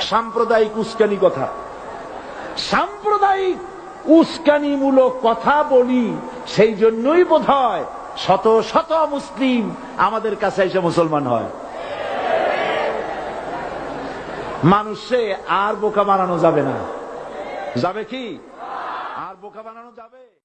সাম্প্রদায়িক উস্কানি কথা। সাম্প্রদায়িক উস্কানিমূলক কথা বলি, সেই জন্যই বোধ হয় শত শত মুসলিম আমাদের কাছে এসে মুসলমান হয়। মানুষে আর বোকা বানানো যাবে না। যাবে কি? আর বোকা বানানো যাবে?